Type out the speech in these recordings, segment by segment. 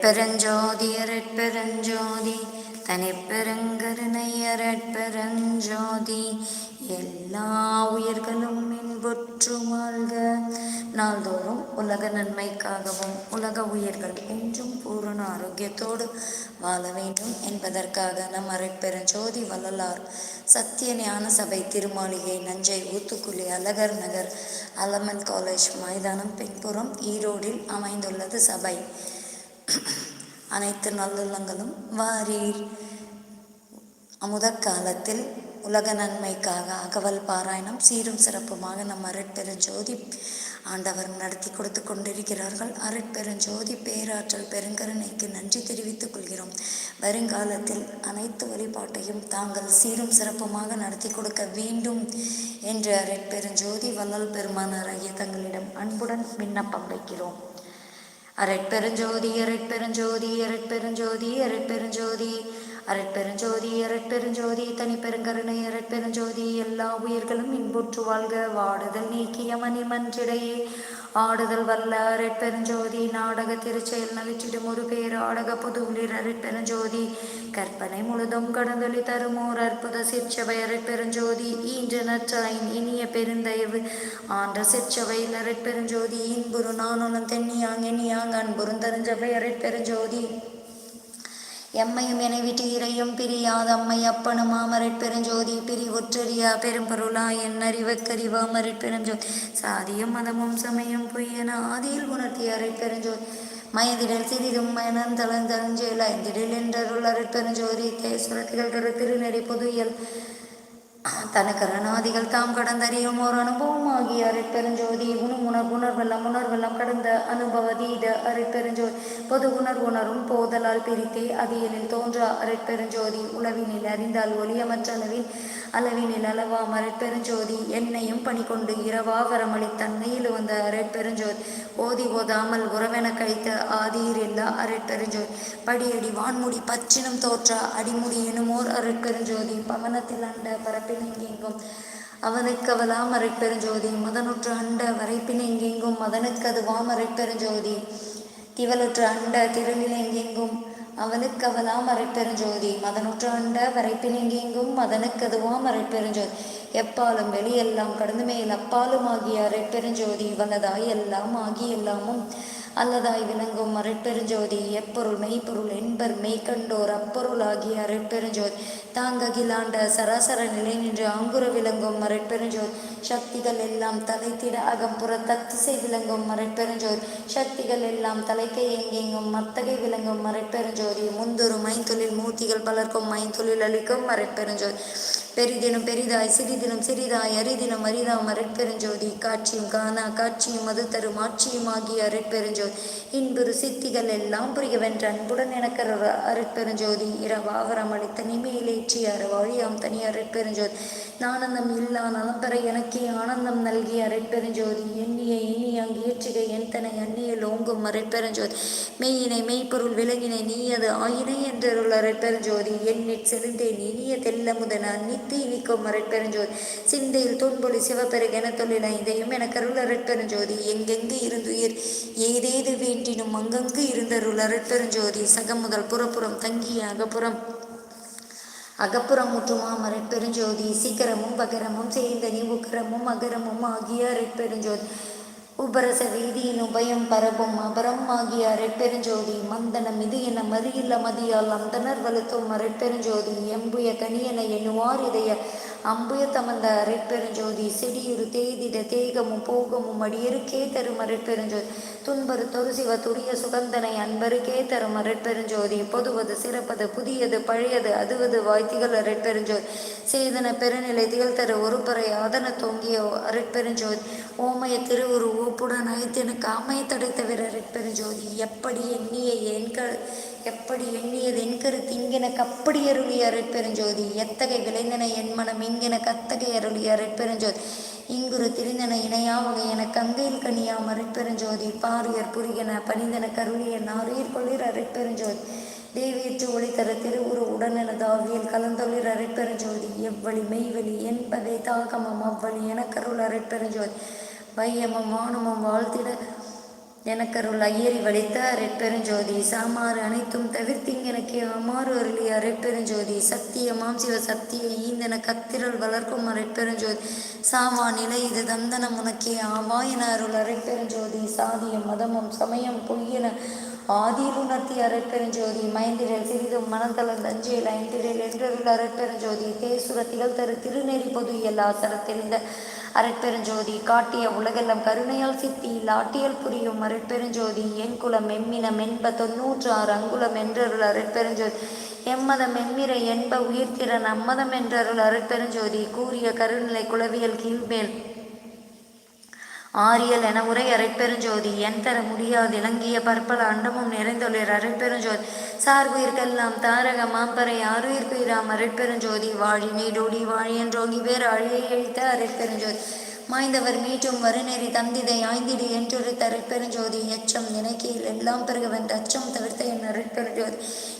பெருஞ்சோதி அரட்பெருஞ்சோதி தனிப்பெருங்கருணை அரட்பெருஞ்சோதி எல்லா உயிர்களும் இன்புற்று வாழ்க நாள்தோறும் உலக நன்மைக்காகவும் உலக உயிர்கள் என்றும் பூரண ஆரோக்கியத்தோடு வாழ வேண்டும் என்பதற்காக நம் அரட்பெருஞ்சோதி வள்ளலார் சத்திய ஞான சபை திருமாளிகை நஞ்சை ஊத்துக்குழி அழகர் நகர் அலமன் காலேஜ் மைதானம் பின்புறம் ஈரோடில் அமைந்துள்ளது சபை. அனைத்து நல்லுள்ளங்களும் வாரீர். அமுத காலத்தில் உலக நன்மைக்காக அகவல் பாராயணம் சீரும் சிறப்புமாக நம் அருட்பெருஞ்சோதி ஆண்டவர் நடத்தி கொடுத்து கொண்டிருக்கிறார்கள். அருட்பெருஞ்சோதி பேராற்றல் பெருங்கருணைக்கு நன்றி தெரிவித்துக் கொள்கிறோம். வருங்காலத்தில் அனைத்து வழிபாட்டையும் தாங்கள் சீரும் சிறப்புமாக நடத்தி கொடுக்க வேண்டும் என்று அருட்பெருஞ்சோதி வள்ளல் பெருமானாராகிய தங்களிடம் அன்புடன் விண்ணப்பம் வைக்கிறோம். அரட்பெருஞ்சோதி அரட்பெருஞ்சோதி அரட்பெருஞ்சோதி அரட்பெருஞ்சோதி அரட்பெருஞ்சோதி அரட்பெருஞ்சோதி தனிப்பெருங்கருணை அரட்பெருஞ்சோதி எல்லா உயிர்களும் இன்புற்று வாழ்க. வாடுதல் நீக்கிய மணி மன்றிடையே ஆடுதல் வல்ல அரட்பெருஞ்சோதி நாடக திருச்செயல் நவிற்றிடும் ஒரு பேர். ஆடக புதுளிர் அரட்பெருஞ்சோதி கற்பனை முழுதும் கடந்தொலி தருமோர். அற்புத சிற்சபை அரட்பெருஞ்சோதி ஈன்ற நற்றாயின் இனிய பெருந்தயவு. ஆன்ற சிற்சபையில் அரட்பெருஞ்சோதி இன்புரு நானுலம் தென்னியாங் இனியாங் அன்புறும் தருஞ்சபை அரட்பெருஞ்சோதி. எம்மையும் என விட்டு இறையும் பிரியாத அம்மை அப்பனும் மாமரட் பெருஞ்சோதி பிரிவுற்றறியா பெரும்பொருளா என் அறிவக்கறிவா மரட் பெருஞ்சோதி. சாதியும் மதமும் சமயம் பொய்யன ஆதியில் உணர்த்திய அரை பெருஞ்சோதி. மயதிடல் சிறிதும் மயனன் தளந்தஞ்சேல் திடல் என்றருள் அருட்பெருஞ்சோதி தேசுரத்திகள் திரு திருநெறி பொதுயல் தனக்கரணாதிகள் தாம் கடந்தறியும் ஒரு அனுபவம் ஆகிய அரைப்பெருஞ்சோதி உணம் உணர் உணர்வெல்லாம் உணர்வெல்லாம் கடந்த அனுபவதீத அரைப்பெருஞ்சோதி பொது உணர்வு உணரும் போதலால் பிரித்தே அதியலில் தோன்றா அரைப்பெருஞ்சோதி உளவினில் அறிந்தால் ஒளியமற்ற அளவில் அளவினில் அளவா மறைப்பெருஞ்சோதி என்னையும் பணி கொண்டு இரவாவரமளி தன்னையில் வந்த அரைப்பெருஞ்சோதி ஓதி ஓதாமல் உறவென கழித்த ஆதியிரில்லா அரைப்பெருஞ்சோதி படியடி வான்முடி பச்சினம் தோற்ற அடிமுடி எனுமோர் அரைப்பெருஞ்சோதி பவனத்தில் அண்ட பரப்பினெங்கெங்கும் அவனுக்கவலாம் அரைப்பெருஞ்சோதி மதனுற்ற அண்ட வரைப்பினெங்கெங்கும் மதனுக்கது வாம் அரைப்பெருஞ்சோதி திவலுற்று அண்ட திருநிலெங்கெங்கும் அவதாம் மறைப்பெருஞ்சோதி மதனுற்று அண்ட வரைப்பினிங்கெங்கும் மதனுக்கு அதுவாம் மறைப்பெருஞ்சோதி எப்பாலும் வெளியெல்லாம் கடந்து மேல் அப்பாலும் ஆகிய அரைப்பெருஞ்சோதி வல்லதாய் எல்லாம் ஆகி எல்லாமும் அல்லதாய் விளங்கும் அரைப்பெருஞ்சோதி எப்பொருள் மெய்ப்பொருள் என்பர் மெய்கண்டோர் அப்பொருள் ஆகிய அரைப்பெருஞ்சோதி தாங்ககிலாண்ட சராசர நிலை நின்று ஆங்குர விளங்கும் மறைப்பெருஞ்சோதி சக்திகள் எல்லாம் தலைத்திட அகம்புற தத்திசை விளங்கும் மறைப்பெருஞ்சோதி சக்திகள் எல்லாம் தலைக்கை எங்கெங்கும் மத்தகை விளங்கும் மறைப்பெருஞ்சோதி முந்தொரு மைந்தொழில் மூர்த்திகள் பலர்க்கும் மைந்தொழில் அளிக்கும் மறைப்பெருஞ்சோதி பெரிதினம் பெரிதாய் சிறிதினம் சிறிதாய் அரிதினம் அரிதாம் அரட்பெருஞ்சோதி. காட்சியும் காணா காட்சியும் மது தரும் ஆட்சியும் ஆகிய அரட்பெருஞ்சோதி. இன்புரு சித்திகள் எல்லாம் புரியவென்ற அன்புடன் எனக்கர் அரட்பெருஞ்சோதி. இரவாவரம் அளித்த நிமையிலேற்றி அறவாழியாம் தனி அரட்பெருஞ்சோதி. நானந்தம் இல்லா நலம்பெற எனக்கே ஆனந்தம் நல்கி அரைப்பெருஞ்சோதி. எண்ணிய எண்ணி அங்கேற்றுகை எந்தனை என் தனை அந்நியல் ஓங்கும் அரட்பெருஞ்சோதி மெய்யினை மெய்ப்பொருள் விலகினை நீயது ஆயினை என்றருள் அரைப்பெருஞ்சோதி. எண்ணிற் செறிந்தேன் இனிய தெல்ல முதன அந்நித்து இனிக்கும் அரைப்பெருஞ்சோதி. சிந்தையில் தொன்பொழி சிவபெருகென தொழில் ஐந்தையும் என கருள் அரைப்பெருஞ்சோதி. எங்கெங்கு இருந்துயிர் ஏதேது வேண்டினும் அங்கங்கு இருந்தருள் அரட்பெருஞ்சோதி சகமுதல் புறப்புறம் தங்கிய அகப்புறம் அகப்புறம் முற்றுமாம் அரட்பெருஞ்சோதி சீக்கிரமும் பகரமும் சேர்ந்தனி உக்கரமும் அகரமும் ஆகிய அரட்பெருஞ்சோதி உபரச வீதியின் உபயம் பரப்பும் அபரம் ஆகிய அரைப்பெருஞ்சோதி மந்தனம் இது என மறியில்ல மதியால் அந்தனர் வலுத்தும் அரைப்பெருஞ்சோதி எம்புய கனியன எண்ணுவார் இதய அம்புய தமந்த அரைப்பெருஞ்சோதி செடியுறு தேதிட தேகமும் போகமும் அடியருக்கே தரும் அரைப்பெருஞ்சோதி துன்பரு தொருசிவ துரிய சுகந்தனை அன்பருக்கே தரும் அரைப்பெருஞ்சோதி பொதுவது சிறப்பது புதியது பழையது அதுவது வாய்த்திகள் அரைப்பெருஞ்சோதி சேதன பெருநிலை திகழ்தரு ஒருபறை ஆதன தொங்கிய அரைப்பெருஞ்சோதி ஓமய திருவுரு ஓப்புடன் அழைத்தெனக்கு அமைய தடைத்த வீர அரைப்பெருஞ்சோதி எப்படி எண்ணிய என்க எப்படி எண்ணியது? என் கருத்து இங்கெனக்கு அப்படி அருளிய அருட்பெருஞ்சோதி எத்தகை விளைந்தன என் மனம் இங்கெனக்கு அத்தகை அருளிய அருட்பெருஞ்சோதி இங்குரு திரிந்தன இணையாவகை என கங்கையில் கனியா மறைப்பெருஞ்சோதி பாரியர் புரிகன பணிந்தன கருளிய நாரியர் கொள்ளிர் அருட்பெருஞ்சோதி தேவியற்று ஒளித்தர திருவுரு திருவுரு உடனதாவியல் கலந்தொழிர் அரைப்பெருஞ்சோதி எவ்வழி மெய்வெளி என்பதை தாகமம் அவ்வழி என கருள் அரைப்பெருஞ்சோதி வையமும் வானமும் வாழ்த்திட எனக்கருள் ஐயரி வடித்த அரைப்பெருஞ்சோதி சாமாறு அனைத்தும் தவிர்த்திங்கனக்கு அமாறு அருளி அரைப்பெருஞ்சோதி சத்தியமாம் சிவ சக்தியை ஈந்தன கத்திரல் வளர்க்கும் அரைப்பெருஞ்சோதி. சாமா நிலை இது தந்தனம் உனக்கே ஆவா என அருள் அரைப்பெருஞ்சோதி சாதியம் மதமும் சமயம் பொய்யென ஆதிருணர்த்தி அரைப்பெருஞ்சோதி மைந்திரல் சிறிதும் மனந்தளர் தஞ்சையில் ஐந்திரல் என்றருள் அரைப்பெருஞ்சோதி தேசுரத்திகள் தரு திருநெறி பொது எல்லா சரத்தெறிந்த அரட்பெருஞ்சோதி காட்டிய உலகெல்லாம் கருணையால் சித்தியில் ஆட்டியல் புரியும் அரட்பெருஞ்சோதி என் குலம் எம்மினம் என்ப தொன்னூற்று ஆறு அங்குலம் என்றருள் அரட்பெருஞ்சோதி எம்மதம் எம்மிர என்ப உயிர்த்திறன் அம்மதம் என்றருள் அரட்பெருஞ்சோதி கூறிய கருநிலை குளவியல் கீழ்மேல் ஆரியல் என உரை அரைப்பெருஞ்சோதி. என் தர முடியாது. இலங்கிய பற்பல அண்டமும் நிறைந்தொழிர் அரைப்பெருஞ்சோதி. சார்புயிர்க்கெல்லாம் தாரக மாம்பறை ஆறுயிர்க்குயிராம் அரைப்பெருஞ்சோதி. வாழி நீடோடி வாழியன்றோங்கி வேறு அழியை அழித்த அரைப்பெருஞ்சோதி. மாய்ந்தவர் மீட்டும் வருநெறி தந்திதை ஆய்ந்திடு என்றொரு தரைப்பெருஞ்சோதி எச்சம் நினைக்கையில் எல்லாம் பெருகவன் அச்சம் தவிர்த்த என் அரைப்பெருஞ்சோதி.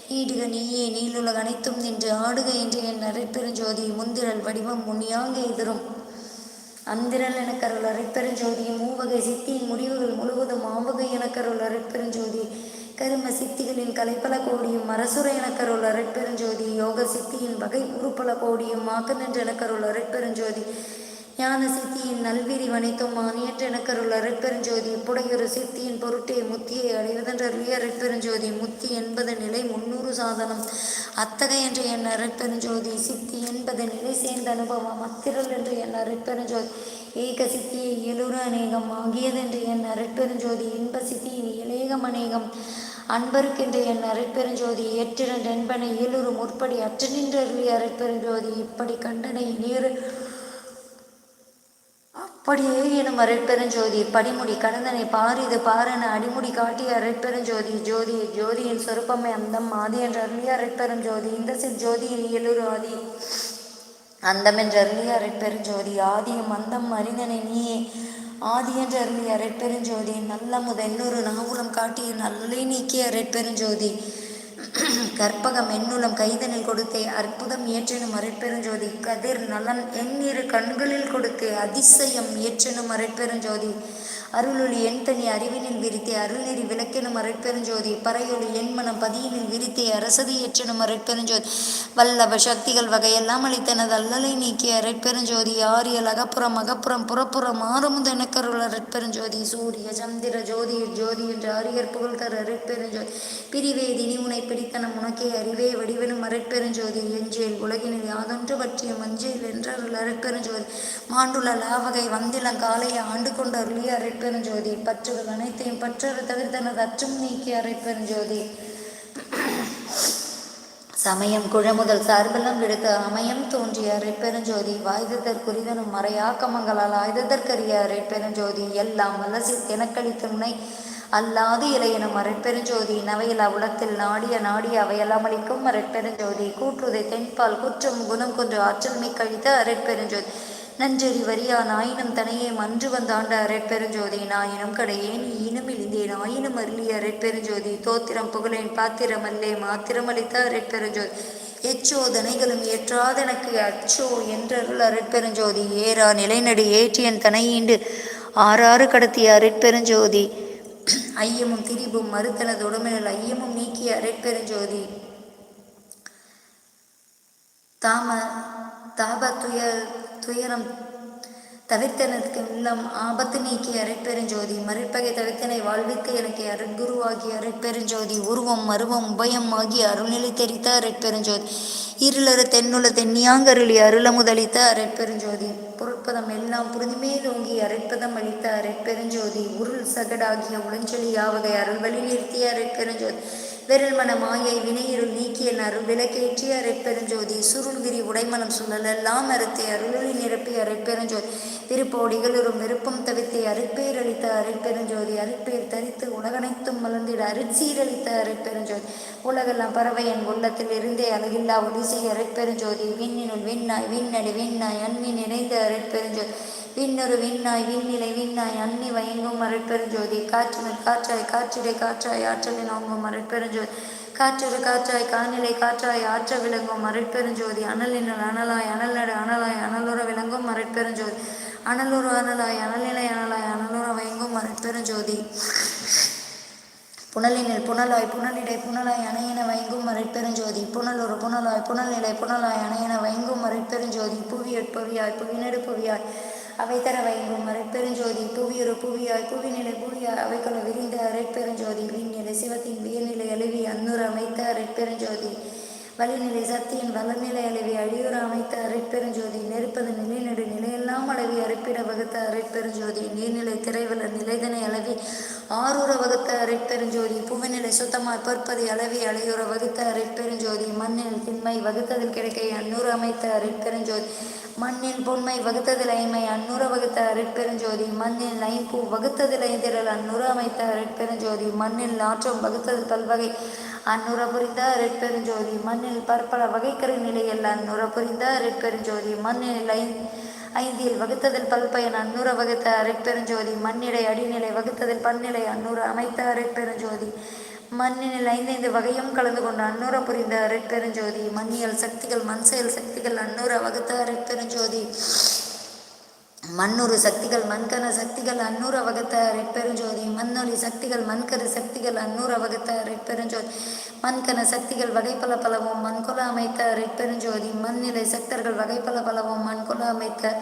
நீடுக நீயே நீளுலக அனைத்தும் நின்று ஆடுக என்று என் அரைப்பெருஞ்சோதி. முந்திரல் வடிவம் முனியாங்க எதிரும். அந்திரல் எனக்கருள் அரைப்பெருஞ்சோதி மூவகை சித்தியின் முடிவுகள் முழுவதும் ஆவகை எனக்கருள் அரைப்பெருஞ்சோதி கரும சித்திகளின் கலைப்பல கோடியும் அரசுர எனக்கருள் அரைப்பெருஞ்சோதி யோக சித்தியின் வகை உருப்பல கோடியும் மாக்க நின்ற எனக்கருள் அரைப்பெருஞ்சோதி ஞான சித்தியின் நல்விரி வனைத்தும் மானியற்ற எனக்கருள் அருட்பெருஞ்சோதி புடையொரு சித்தியின் பொருட்டே முத்தியை அடைவதென்ற அருளிய அருட்பெருஞ்சோதி முத்தி என்பது நிலை முன்னூறு சாதனம். அத்தகை என்று என் அருட்பெருஞ்சோதி சித்தி என்பது நிலை சேர்ந்த அனுபவம். அத்திரல் என்று என் அருட்பெருஞ்சோதி ஏக சித்தியை இயலுறு அநேகம். ஆகியதென்று என் அருட்பெருஞ்சோதி இன்ப சித்தியின் இலேகம் அநேகம். அன்பருக்கின்ற என் அரைப்பெருஞ்சோதி எட்டிரண்டு என்பனை இயலுறு முற்படி அற்ற நின்றருளி அரைப்பெருஞ்சோதி இப்படி கண்டனை நீர் அப்படியே எனும் அரைப்பெருஞ்சோதி படிமுடி கடந்தனை பாரிது பாரென அடிமுடி காட்டிய அரைப்பெருஞ்சோதி ஜோதி ஜோதியின் சொருப்பமை அந்தம் ஆதி என்ற அருளிய அரைப்பெருஞ்சோதி இந்த சிற் ஜோதியின் இயலுரு ஆதி. அந்தம் என்ற அருளிய அரைப்பெருஞ்சோதி ஆதியும் அந்தம் அறிந்தனை நீயே. ஆதி என்ற அருளிய அரைப்பெருஞ்சோதி நல்ல முதென்னொரு நாகுலம் காட்டிய நல்லே நீக்கிய அரைப்பெருஞ்சோதி கற்பகம் என்னுளம் கைதனில் கொடுத்தே அற்புதம் இயற்றெனும் அரைப்பெருஞ்சோதி கதிர் நலன் எண்ணிரு கண்களில் கொடுத்தே அதிசயம் இயற்றெனும் அரைப்பெருஞ்சோதி அருளொளி என் தனி அறிவினில் விரித்தே அருள்நெறி விளக்கெனும் அரைப்பெருஞ்சோதி பறையொளி என் மனம் பதியினில் விரித்தே அரசதி ஏற்றினும் அரைப்பெருஞ்சோதி வல்லப சக்திகள் வகையெல்லாம் அளித்தனது அல்லலை நீக்கிய அரைப்பெருஞ்சோதி ஆரியல் அகப்புறம் அகப்புறம் புறப்புறம் ஆறுமுத எனக்கருள் அரைப்பெருஞ்சோதி சூரிய சந்திர ஜோதி ஜோதி என்று ஆரியர் புகழ்கர் அரைப்பெருஞ்சோதி பிரிவேதினி உனை பிடித்தனம் உனக்கே அறிவே வடிவனும் அரைப்பெருஞ்சோதி எஞ்சேல் உலகினில் யாதொன்று பற்றிய மஞ்சேல் என்றருள் அரைப்பெருஞ்சோதி மாண்டுள்ள லாவகை வந்திலம் காலையை ஆண்டு கொண்டு அருளிய அரைப்பெருஞ்சோதி பற்றுகள் அனைத்தையும் பற்றறு தவிர்த்தனது அச்சம் நீக்கி அரைப்பெருஞ்சோதி சமயம் குழமுதல் சார்பெல்லாம் விடுத்த அமயம் தோன்றிய அரைப்பெருஞ்சோதி வாய்ததற்குரிதனும் மறையாக்கமங்களால் ஆய்ததற்கரிய அரைப்பெருஞ்சோதி எல்லாம் வல்லசி எனக்களித்த உன்னை அல்லாது இலையெனும் அரைப்பெருஞ்சோதி நவையிலா உலத்தில் நாடிய நாடிய அவையெல்லாம் அளிக்கும் அரைப்பெருஞ்சோதி கூற்றுதை தென்பால் குற்றம் குணம் கொன்று ஆற்றல் மீக்கழித்த அரைப்பெருஞ்சோதி நஞ்சரி வரியா நாயினும் தனையே மன்று வந்தாண்ட அரைப்பெருஞ்சோதி நாயினும் கடையேன் ஈனும் இழிந்தேன் ஆயினும் அருளிய அரைப்பெருஞ்சோதி தோத்திரம் புகழேன் பாத்திரம் அல்லே மாத்திரமளித்த அரைப்பெருஞ்சோதி எச்சோதனைகளும் ஏற்றாதனக்கு அச்சோ என்றருள் அரைப்பெருஞ்சோதி ஏறா நிலைநடு ஏற்றியன் தனையீண்டு ஆறாறு கடத்திய அரைப்பெருஞ்சோதி ஐயமும் திரிபும் மறுத்தனது உடமையில் ஐயமும் நீக்கிய அரைப்பெருஞ்சோதி. தாம தாப துய துயரம் தவிர்த்தனதுக்கு உள்ளம் ஆபத்து நீக்கி அரைப்பெருஞ்சோதி. மறுப்பகை தவிர்த்தனை வாழ்வித்து எனக்கு அருட்குருவாகி அரைப்பெருஞ்சோதி. உருவம் மருவம் உபயம் ஆகிய அருள்நிலை தெரித்த அரைப்பெருஞ்சோதி. இருளறு தென்னுல தென்னியாங்கருளி அருள முதலித்த அரைப்பெருஞ்சோதி. பொருட்பதம் எல்லாம் புரிதுமேலோங்கி அரைப்பதம் அளித்த அரைப்பெருஞ்சோதி உருள் சகடாகிய உளஞ்சொலி யாவகை அருள்வழி நிறுத்திய அரைப்பெருஞ்சோதி. விரல் மன மாயை வினையிருள் நீக்கிய நறு விளக்கேற்றிய அரைப்பெருஞ்சோதி சுருள்கிரி உடைமனம் சுழலெல்லாம் அறுத்தே அருளொளி நிரப்பி அரைப்பெருஞ்சோதி விருப்போடிகளும் விருப்பம் தவிர்த்தே அருட்பேர் அளித்த அரைப்பெருஞ்சோதி அருட்பேர் தரித்து உலகனைத்தும் மலர்ந்திட அருட்சீரளித்த அரைப்பெருஞ்சோதி உலகெல்லாம் பறவை என் உள்ளத்தில் இருந்தே அழகில்லா ஒடிசி அரைப்பெருஞ்சோதி விண்ணினுள் விண்ணாய் விண்ணடி விண்ணாய் அன்மி நிறைந்த அரைப்பெருஞ்சோதி விண்ணொரு விண்ணாய் விண்ணிலை விண்ணாய் அன்னி வயங்கும் மறைப்பெருஞ்சோதி. காற்றினில் காற்றாய் காற்றிடை காற்றாய் ஆற்றலில் ஓங்கும் மறைப்பெருஞ்சோதி. காற்றொரு காற்றாய் காநிலை காற்றாய் ஆற்ற விளங்கும் மறைப்பெருஞ்சோதி. அனலினல் அனலாய் அனல் நடு அனலாய் அனலுற விளங்கும் மறைப்பெருஞ்சோதி. அனலுறு அனலாய் அனல்நிலை அனலாய் அனலுற வயங்கும் அருட்பெருஞ்சோதி புனலினில் புனலாய் புனலிடை புனலாய் அணையென வயங்கும் மறைப்பெருஞ்சோதி. புனலொரு புனலாய் புனல்நிலை புனலாய் அணையென வயங்கும் மறைப்பெருஞ்சோதி. புவியற் புவியாய் புவிநெடு புவியாய் அவை வைகும் வைங்கும் மறைப்பெருஞ்சோதி புவியொரு புவியாய் புவிநிலை புவியாய் அவைக்குள்ள விரிந்த அரைப்பெருஞ்சோதி விண்ணிலை சிவத்தின் வியநிலை அழுவி அன்னூர் அமைத்த அரைப்பெருஞ்சோதி வலிநிலை சக்தியின் வளநிலை அளவி அழியுற அமைத்த அரைப்பெருஞ்சோதி நெருப்பது நிலைநடு நிலையெல்லாம் அளவி அரைப்பிட வகுத்த அரைப்பெருஞ்சோதி நீர்நிலை திரைவலர் நிலைதனை அளவி ஆறுற வகுத்த அரைப்பெருஞ்சோதி புவிநிலை சுத்தமாய் பொற்பதி அளவி அலையுற வகுத்த அரைப்பெருஞ்சோதி மண்ணில் திண்மை வகுத்ததில் கிடைக்கை அன்னூறு அமைத்த அரைப்பெருஞ்சோதி மண்ணில் பொன்மை வகுத்ததில் ஐமை அன்னூற வகுத்த அரைப்பெருஞ்சோதி மண்ணில் ஐம்பூ வகுத்ததில் ஐந்திரல் அன்னூறு அமைத்த அரைப்பெருஞ்சோதி மண்ணில் நாற்றம் வகுத்தது பல்வகை அந்நுற புரிந்த ரெட்பெருஞ்சோதி மண்ணில் பற்பல வகைக்கரு நிலையில் அந்நுற புரிந்த ரெட்பெருஞ்சோதி மண்ணில் ஐ ஐந்தில் வகுத்ததில் பல்பயன் அந்நுற வகுத்த அரைப்பெருஞ்சோதி மண்ணிடை அடிநிலை வகுத்ததில் பன்னிலை அந்நுற அமைத்த அரைப்பெருஞ்சோதி மண்ணினில் ஐந்தைந்து வகையும் கலந்து கொண்ட அந்நுற புரிந்த அரைப்பெருஞ்சோதி மண்ணியல் சக்திகள் மண் செயல் சக்திகள் அந்நுற வகுத்த அரைப்பெருஞ்சோதி மண்ணுறு சக்திகள் மண்கன சக்திகள் அன்னூர வகுத்த ரெட்பெருஞ்சோதி மண்ணொலி சக்திகள் மண்கரு சக்திகள் அன்னூர வகுத்த ரெட்பெருஞ்சோதி மண்கன சக்திகள் வகைப்பல பலவும் மண்கொல அமைத்த ரெட்பெருஞ்சோதி மண்நிலை சக்தர்கள் வகைப்பல பலவும் மண்கொல அமைத்த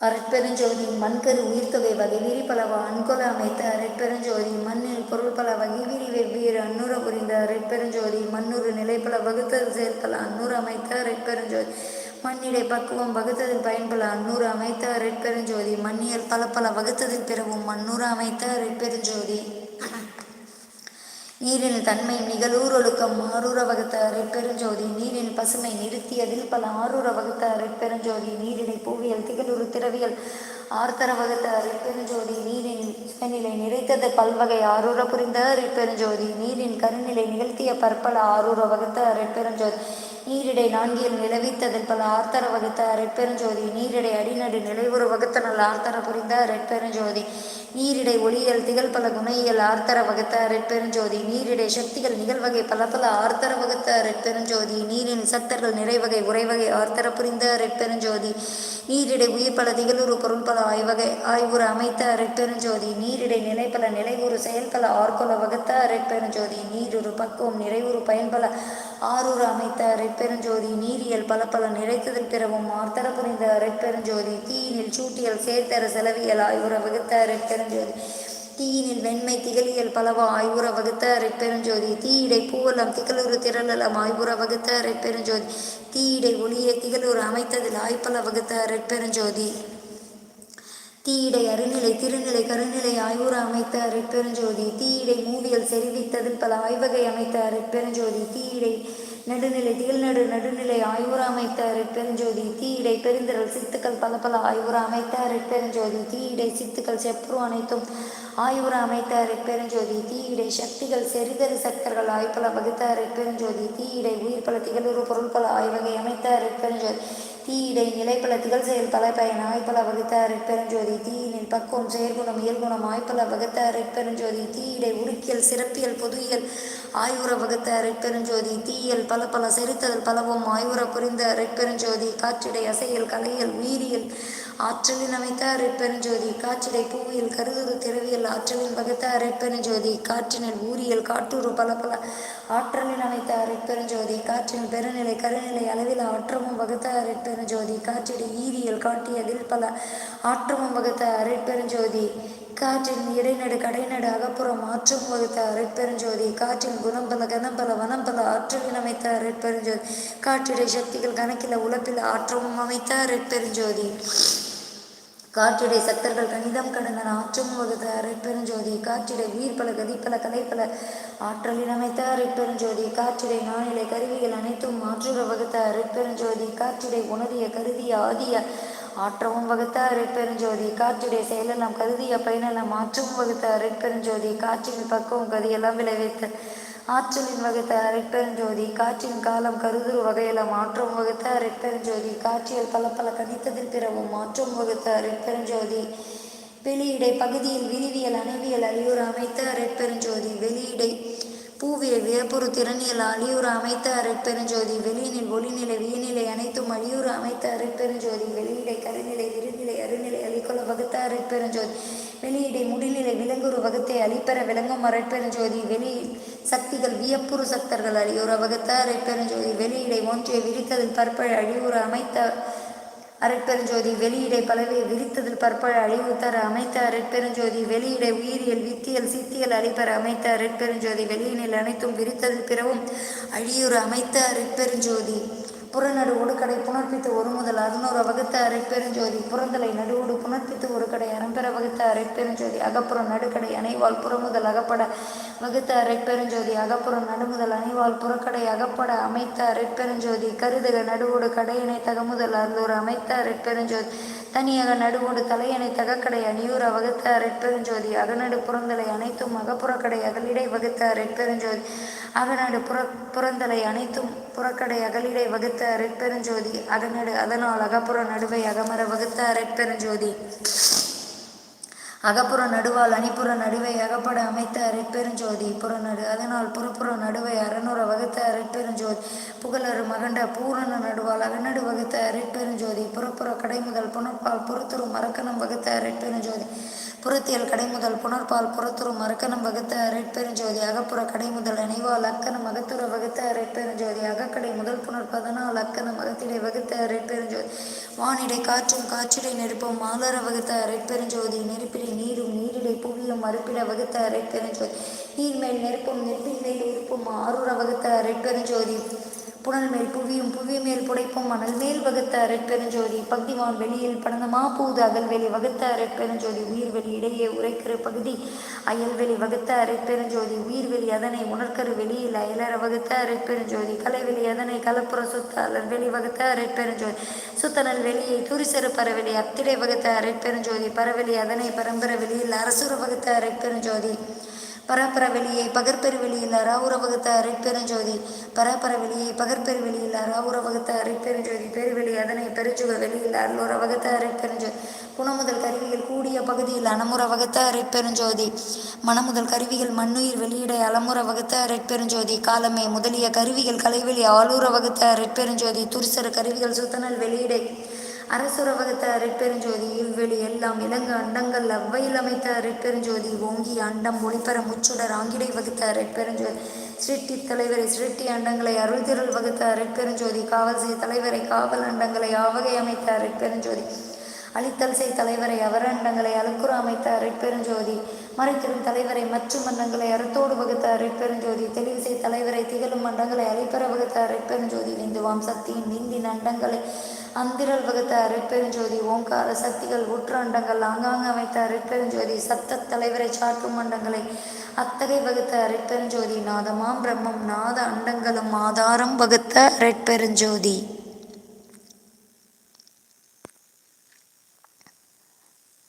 அருட்பெருஞ்சோதி மண்கரு உயிர்த்தொகை வகை விரி பலவா அன்கொல அமைத்த அரட்பெருஞ்சோதி மண்ணில் பொருள் பல வகை விரி வெவ்வேறு அன்னூர புரிந்த அரட்பெருஞ்சோதி மண்ணூறு நிலைப்பல வகுத்தல் சேர்த்தல அன்னூர் அமைத்த அரட்பெருஞ்சோதி மண்ணிடை பக்குவம் வகுத்ததில் பயன்பல அன்னூறு அமைத்த ரெட்பெருஞ்சோதி மண்ணியல் பல பல வகுத்ததில் பிறவும் மண்ணூறு அமைத்த ரெட்பெருஞ்சோதி நீரின் தன்மை நிகழூர் ஒழுக்கம் ஆரூர வகுத்த அரைப்பெருஞ்சோதி நீரின் பசுமை நிறுத்தியதில் பல ஆரூர வகுத்த அரைப்பெருஞ்சோதி நீரினை பூவியல் திகழூர் திரவியல் ஆர்த்தர வகுத்த அரைப்பெருஞ்சோதி நீரின் சிவநிலை நிறைத்தது பல்வகை ஆரூர புரிந்த அரைப்பெருஞ்சோதி நீரின் கருநிலை நிகழ்த்திய பற்பல ஆரூர வகுத்த அரைப்பெருஞ்சோதி நீரிடை நான்கில் நிலவித்ததில் பல ஆர்த்தர வகுத்த அரைப்பெருஞ்சோதி நீரிடை அடிநடு நிலைவுறு வகுத்த நல்ல ஆர்த்தர புரிந்த அரைப்பெருஞ்சோதி நீரிடை ஒளியல் திகழ் பல குணையியல் ஆர்த்தர வகுத்த பெருஞ்சோதி நீரிடை சக்திகள் நிகழ்வகை பல பல ஆர்த்தர வகுத்த பெருஞ்சோதி நீரின் சக்தர்கள் நிறைவகை உறைவகை ஆர்த்தர புரிந்த பெருஞ்சோதி நீரிடை உயிர் பல திகழுறு பொருள் பல ஆய்வகை ஆய்வுறு அமைத்த பெருஞ்சோதி நீரிடை நிலைப்பல நிலைவுறு செயல்பல ஆர்கொல வகுத்த பெருஞ்சோதி நீருறு பக்குவம் நிறைவுறு பயன்பல ஆரூறு அமைத்த பெருஞ்சோதி நீரியல் பல பல நிறைத்ததில் பிறவும் ஆர்த்தர புரிந்த பெருஞ்சோதி தீயினில் சூட்டியல் சேர்த்தர செலவியல் ஆய்வுற வகுத்த பெருஞ்சோதி. தீயினில் வெண்மை திகழியல் பலவா ஆய்வுற வகுத்த அரை பெருஞ்சோதி. தீயிடை பூவலம் திகழுறு திரளலம் ஆய்வுற வகுத்த அரை பெருஞ்சோதி. தீயிடை ஒளியை திகழுறு அமைத்ததில் ஆய்ப்பல வகுத்த அரை பெருஞ்சோதி. தீயிடை அருநிலை திருநிலை கருநிலை ஆய்வுற அமைத்த அரைப்பெருஞ்சோதி தீயிடை மூவியல் செறிவித்ததில் பல ஆய்வகை அமைத்த அரைப்பெருஞ்சோதி தீயிடை நடுநிலை திகழ்நடு நடுநிலை ஆய்வுற அமைத்த பெருஞ்சோதி தீயிடை பெருந்திரல் சித்துக்கள் பல பல ஆய்வுற அமைத்த பெருஞ்சோதி தீயிடை சித்துக்கள் செப்புரு அனைத்தும் ஆய்வுற அமைத்த பெருஞ்சோதி தீயிடை சக்திகள் செறிதரு சக்தர்கள் ஆய்பல வகுத்த பெருஞ்சோதி தீயிடை உயிர் பல திகழுறு பொருள் பல ஆய்வகை அமைத்த பெருஞ்சோதி. தீயிடை நிலைப்பல திகழ் செயல் பல பயன் ஆய்ப்பல வகுத்த பெருஞ்சோதி தீயினில் பக்குவம் செயற்குணம் இயல்குணம் ஆய்ப்பல வகுத்த பெருஞ்சோதி தீயிடை உருக்கியல் சிறப்பியல் பொதுயியல் ஆய்வுற வகுத்த பெருஞ்சோதி தீயல் பல பல செரித்தல் பலவும் ஆய்வுற புரிந்த பெருஞ்சோதி காற்றிடை அசையல் கலையல் உயிரியல் ஆற்றலின் அமைத்த அரைப்பெருஞ்சோதி காற்றிடை பூவியல் கருதுரு திரவியல் ஆற்றலின் வகுத்த அரைப்பெருஞ்சோதி காற்றினில் ஊரியல் காட்டூறு பல பல ஆற்றலின் அமைத்த அரைப்பெருஞ்சோதி காற்றின் பெருநிலை கருநிலை அளவில் ஆற்றமும் வகுத்த அரைப்பெருஞ்சோதி காற்றிடை ஈரியல் காட்டியதில் பல ஆற்றமும் வகுத்த அரைப்பெருஞ்சோதி. காற்றின் இடைநடு கடைநடு அகப்புறம் ஆற்றும் வகுத்த அரைப்பெருஞ்சோதி. காற்றின் குணம்பல கனம்பல வனம்பல ஆற்றவில் அமைத்த அரைப்பெருஞ்சோதி. காற்றிடை சக்திகள் கணக்கில உழப்பில் ஆற்றமும் அமைத்த அரைப்பெருஞ்சோதி. காற்றிடை சக்தர்கள் கணிதம் கடந்த ஆற்றும் வகுத்த அரைப்பெருஞ்சோதி காற்றிடை உயிர்பல கதிப்பல கலைப்பல. ஆற்றலின் அமைத்த அரைப்பெருஞ்சோதி காற்றிடை நானிலை கருவிகள் அனைத்தும் மாற்றுற வகுத்த அரைப்பெருஞ்சோதி காற்றிடை உணரிய கருதிய ஆதிய ஆற்றவும் வகுத்த அரைப்பெருஞ்சோதி காற்றிடை செயலெல்லாம் கருதிய பயனெல்லாம் ஆற்றவும் வகுத்த அரைப்பெருஞ்சோதி காற்றின் பக்குவம் கதியெல்லாம் விளைவித்த ஆற்றலின் வகுத்த அரைப்பெருஞ்சோதி காற்றின் காலம் கருதுரு வகையில மாற்றம் வகுத்த அரைப்பெருஞ்சோதி காற்றியல் பல பல கணித்ததில் பிறவும் மாற்றம் வகுத்த அரைப்பெருஞ்சோதி வெளியிடை பகுதியில் விரிவியல் அணைவியல் அழியூர் அமைத்த அரைப்பெருஞ்சோதி வெளியிடை பூவியல் வியப்புறு திறனியல் அழியூர் அமைத்த அரைப்பெருஞ்சோதி வெளியினில் ஒளிநிலை வியநிலை அனைத்தும் அழியூர் அமைத்த அரைப்பெருஞ்சோதி வெளியிடை கருநிலை இருநிலை அருநிலை அழிக்கொள்ள வகுத்த அரைப்பெருஞ்சோதி வெளியிடை முடிநிலை விலங்குறு வகுத்தை அழிப்பெற விளங்கும் அரைப்பெருஞ்சோதி வெளியில் சக்திகள் வியப்புறு சக்தர்கள் அழியுற வகுத்த அரைப்பெருஞ்சோதி வெளியிடை ஒன்றிய விரித்ததில் பற்பழ அழிவுற அமைத்த அரைப்பெருஞ்சோதி வெளியிடை பலவை விரித்ததில் பற்பழ அழிவு தர அமைத்த அரைப்பெருஞ்சோதி வெளியிடை உயிரியல் வித்தியல் சித்தியல் அழிப்பெற அமைத்த அரைப்பெருஞ்சோதி வெளியினில் அனைத்தும் விரித்ததில் பிறவும் அழியுற அமைத்த அரைப்பெருஞ்சோதி. புறநடு ஒடுக்கடை புணர்ப்பித்து ஒரு முதல் அறுநூறு வகுத்த அரைப்பெருஞ்சோதி புறந்தலை நடுவோடு புணர்ப்பித்து ஒரு கடை அரம்பெற வகுத்த அரைப்பெருஞ்சோதி அகப்புறம் நடுக்கடை அணைவால் புறமுதல் அகப்பட வகுத்த அரைப்பெருஞ்சோதி அகப்புறம் நடுமுதல் அணைவால் புறக்கடை அகப்பட அமைத்த அரைப்பெருஞ்சோதி கருதுக நடுவோடு கடையினை தகமுதல் அறுநூறு அமைத்த அரைப்பெருஞ்சோதி தனியக நடுவோடு தலையணை தகக்கடை அணியூர வகுத்த அரட்பெருஞ்சோதி அகநடு புறந்தலை அனைத்தும் அகப்புறக்கடை அகலிடை வகுத்த அரட்பெருஞ்சோதி அகநடு புற புறந்தலை அனைத்தும் புறக்கடை அகலிடை வகுத்த அரட்பெருஞ்சோதி அகநடு அதனால் அகப்புற நடுவை அகமர வகுத்த அரட்பெருஞ்சோதி அகப்புற நடுவால் அணிப்புற நடுவை அகப்பட அமைத்த அரைப்பெருஞ்சோதி புறநடு அதனால் புறப்புற நடுவை அறநூற வகுத்த அரைப்பெருஞ்சோதி புகழறு மகண்ட பூரண நடுவால் அகநடு வகுத்த அரைப்பெருஞ்சோதி புறப்புற கடைமுதல் புனர்பால் புறத்துரு மரக்கணம் வகுத்த அரைப்பெருஞ்சோதி புறத்தியல் கடைமுதல் புனர்பால் புறத்துரு மரக்கணம் வகுத்த அரைப்பெருஞ்சோதி அகப்புற கடைமுதல் அணிவால் அக்கணம் அகத்துற வகுத்த அரைப்பெருஞ்சோதி அகக்கடை முதல் புனர் பதினால் அக்கணம் அகத்திடை வகுத்த அரைப்பெருஞ்சோதி வானிடை காற்றும் காற்றிடை நெருப்பும் மாலர வகுத்த அரைப்பெருஞ்சோதி நெருப்பிடை நீரும் நீரிடை புவியும் மறுப்பிட வகுத்த அரைப்பெருஞ்சோதி நீர்மேல் நெருப்பும் நெருப்பின் மேல் இருப்பும் ஆறுற வகுத்த அரைப்பெருஞ்சோதி புனல் மேல் புவியும் புவி மேல் புடைப்பும். மணல் மேல் வகுத்த அரட்பெருஞ்சோதி பக்திவான் வெளியில் படந்த மாப்பூது அகல்வெளி வகுத்த அரட்பெருஞ்சோதி உயிர்வெளி இடையே உரைக்கிற பகுதி அயல்வெளி வகுத்த அரட்பெருஞ்சோதி உயிர்வெளி அதனை உணர்கரு வெளியில் அயலற வகுத்த அரட்பெருஞ்சோதி கலைவெளி அதனை கலப்புற சுத்த அலர் வெளி வகுத்த அரட்பெருஞ்சோதி சுத்தனல் வெளியை துரிசரு பரவெளி அத்திடை வகுத்த அரட்பெருஞ்சோதி பரவெளி அதனை பரம்பர வெளியில் அரசுர வகுத்த அரட்பெருஞ்சோதி. பரப்பர வெளியை பகற்பெரு வெளியில் அராவுர அரைப்பெருஞ்சோதி பரப்பர வெளியை பகற்பெரு வெளியில் அராவுர அரைப்பெருஞ்சோதி பெருவெளி அதனை பெருஞ்சுக வெளியில் அருளுற வகுத்த அரைப்பெருஞ்சோதி குணமுதல் கருவிகள் கூடிய பகுதியில் அனமுற வகுத்த அரைப்பெருஞ்சோதி மனமுதல் கருவிகள் மண்ணுயிர் வெளியிட அலமுற வகுத்த அரைப்பெருஞ்சோதி காலமே முதலிய கருவிகள் கலைவெளி ஆளுற வகுத்த அரைப்பெருஞ்சோதி துரிசர கருவிகள் சுத்தனல் வெளியிடை. அரசுர வகுத்த அரைப்பெருஞ்சோதி இல்வெளி எல்லாம் இலங்கு அண்டங்கள் அவ்வையில் அமைத்த அரைப்பெருஞ்சோதி ஓங்கி அண்டம் ஒளிபெற முச்சுடர் ஆங்கிடை வகுத்த அரைப்பெருஞ்சோதி சிருட்டி தலைவரை சிருட்டி அண்டங்களை அருள்திரள் வகுத்த அரைப்பெருஞ்சோதி காவல் செய் தலைவரை காவல் அண்டங்களை ஆவகை அமைத்த அரைப்பெருஞ்சோதி அழித்தல் செய் தலைவரை அவரண்டங்களை அலுக்குற அமைத்த அரைப்பெருஞ்சோதி மறைத்திடும் தலைவரை மற்றும் மண்டங்களை அறத்தோடு வகுத்த அரைப்பெருஞ்சோதி தெளிவு செய் தலைவரை திகழும் மண்டங்களை அழிப்பெற வகுத்த அரைப்பெருஞ்சோதி விந்துவாம் சக்தியின் நீந்தின் அண்டங்களை அந்திரல் வகுத்த அருட்பெருஞ்சோதி ஓங்கார சக்திகள் உற்றண்டங்கள் ஆங்காங்க அமைத்த அருட்பெருஞ்சோதி சத்த தலைவரை சாற்றும் அண்டங்களை அத்தகை வகுத்த அருட்பெருஞ்சோதி நாதமாம் பிரம்மம் நாத அண்டங்களும் ஆதாரம் வகுத்த அரைப்பெருஞ்சோதி